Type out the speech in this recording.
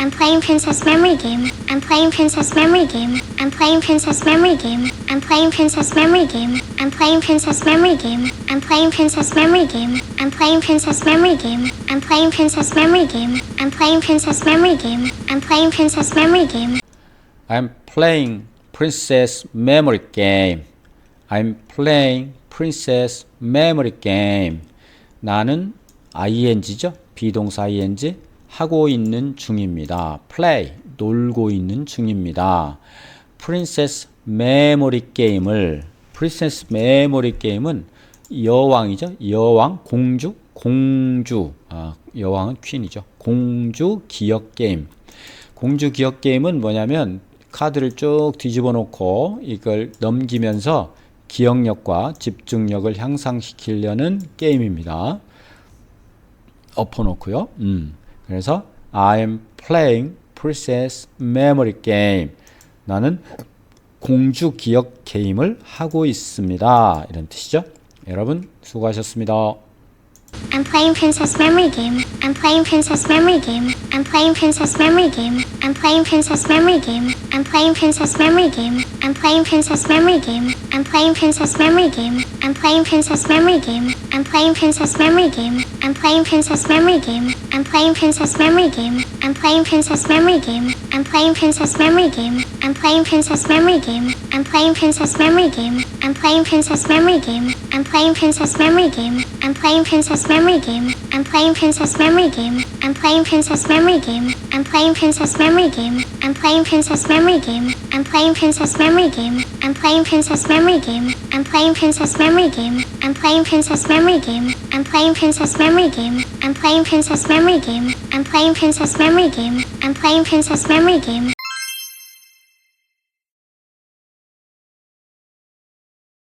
I'm playing Princess Memory Game. I'm playing Princess Memory Game. I'm playing Princess Memory Game. I'm playing Princess Memory Game. I'm playing Princess Memory Game. I'm playing Princess Memory Game. I'm playing Princess Memory Game. I'm playing Princess Memory Game. I'm playing Princess Memory Game. I'm playing Princess Memory Game. I'm playing Princess Memory Game. I'm playing Princess Memory Game. 나는 ing죠. 비동사 ing 하고 있는 중입니다. play 놀고 있는 중입니다. Princess Memory Game을 Princess Memory Game은 여왕이죠. 여왕 공주 공주 아, 여왕은 퀸이죠. 공주 기억 게임. 공주 기억 게임은 뭐냐면 카드를 쭉 뒤집어 놓고 이걸 넘기면서 기억력과 집중력을 향상시키려는 게임입니다. 엎어 놓고요. 음. 그래서 I am playing Princess Memory Game. 나는 공주 기억 게임을 하고 있습니다. 이런 뜻이죠. 여러분 수고하셨습니다. I'm playing Princess Memory Game. I'm playing Princess Memory Game. I'm playing Princess Memory Game. I'm playing Princess Memory Game. I'm playing Princess Memory Game. I'm playing Princess Memory Game. I'm playing Princess Memory Game. I'm playing Princess Memory Game. I'm playing Princess Memory Game. I'm playing Princess Memory Game. I'm playing Princess Memory Game. I'm playing Princess Memory Game. I'm playing Princess Memory Game. I'm playing Princess Memory Game. I'm playing Princess Memory Game. I'm playing Princess Memory Game. I'm playing Princess Memory Game. I'm playing Princess Memory Game. I'm playing Princess Memory Game. I'm playing Princess Memory Game. I'm playing Princess Memory Game. I'm playing Princess Memory Game. I'm playing Princess Memory Game. I'm playing Princess Memory Game. I'm playing Princess Memory Game. I'm playing Princess Memory Game. I'm playing Princess Memory Game. I'm playing Princess Memory Game. I'm playing Princess Memory Game. I'm playing Princess Memory Game.